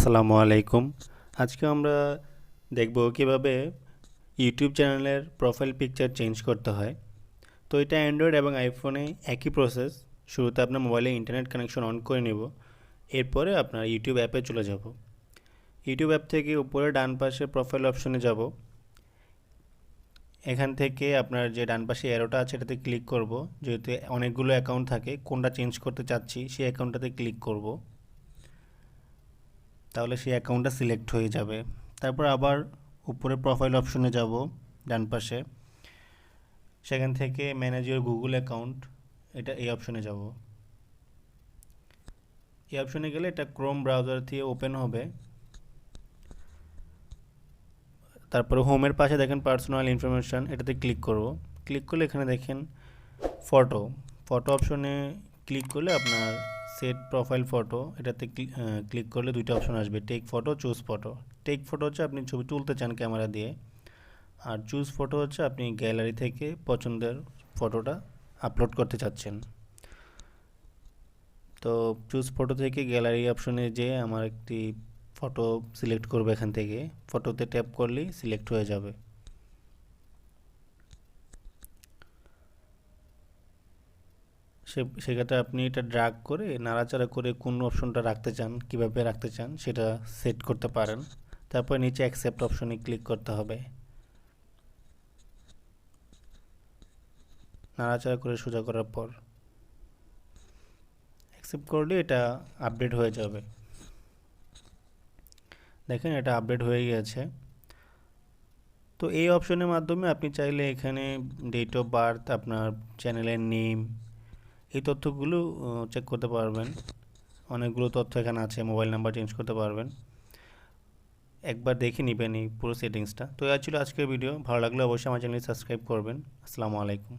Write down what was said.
আসসালামু আলাইকুম। আজকে আমরা দেখব কীভাবে ইউটিউব চ্যানেলের প্রোফাইল পিকচার চেঞ্জ করতে হয়। তো এটা অ্যান্ড্রয়েড এবং আইফোনে একই প্রসেস। শুরুতে আপনার মোবাইলে ইন্টারনেট কানেকশন অন করে নেব। এরপরে আপনার ইউটিউব অ্যাপে চলে যাব। ইউটিউব অ্যাপ থেকে উপরে ডান পাশে প্রোফাইল অপশনে যাব। এখান থেকে আপনার যে ডান পাশে অ্যারোটা আছে, এটাতে ক্লিক করব। যেহেতু অনেকগুলো অ্যাকাউন্ট থাকে, কোনটা চেঞ্জ করতে চাচ্ছি, সেই অ্যাকাউন্টটাতে ক্লিক করব। তাহলে সেই অ্যাকাউন্টটা সিলেক্ট হয়ে যাবে। তারপর আবার উপরে প্রোফাইল অপশনে যাব, ডান পাশে। সেখান থেকে ম্যানেজ ইউর গুগল অ্যাকাউন্ট এটা এই অপশনে যাব। এই অপশনে গেলে এটা ক্রোম ব্রাউজার দিয়ে ওপেন হবে। তারপরে হোমের পাশে দেখেন পার্সোনাল ইনফরমেশান এটাতে ক্লিক করব। ক্লিক করলে এখানে দেখেন ফটো ফটো অপশনে ক্লিক করলে আপনার সেট প্রোফাইল ফটো এটাতে ক্লিক করলে দুইটা অপশন আসবে take photo choose photo take photo হচ্ছে আপনি ছবি তুলতে চান ক্যামেরা দিয়ে, আর চুজ ফটো হচ্ছে আপনি গ্যালারি থেকে পছন্দের ফটোটা আপলোড করতে চাচ্ছেন। তো চুজ ফটো থেকে গ্যালারি অপশনে যেয়ে আমার একটি ফটো সিলেক্ট করবে এখান থেকে। ফটোতে ট্যাপ করলেই সিলেক্ট হয়ে যাবে। সে সেক্ষেত্রে আপনি এটা ড্রাগ করে নাড়াচাড়া করে কোন অপশনটা রাখতে চান, কীভাবে রাখতে চান, সেটা সেট করতে পারেন। তারপর নিচে অ্যাকসেপ্ট অপশনে ক্লিক করতে হবে। নাড়াচাড়া করে সোজা করার পর অ্যাকসেপ্ট করলে এটা আপডেট হয়ে যাবে। দেখেন এটা আপডেট হয়ে গেছে তো এই অপশনের মাধ্যমে আপনি চাইলে এখানে ডেট অফ বার্থ আপনার চ্যানেলের নেম এই তথ্যগুলো চেক করতে পারবেন। অনেকগুলো তথ্য এখানে আছে মোবাইল নাম্বার চেঞ্জ করতে পারবেন। একবার দেখে নেবেন এই পুরো সেটিংসটা তো এই ছিল আজকের ভিডিও ভালো লাগলে অবশ্যই আমার চ্যানেল সাবস্ক্রাইব করবেন। আসসালামু আলাইকুম।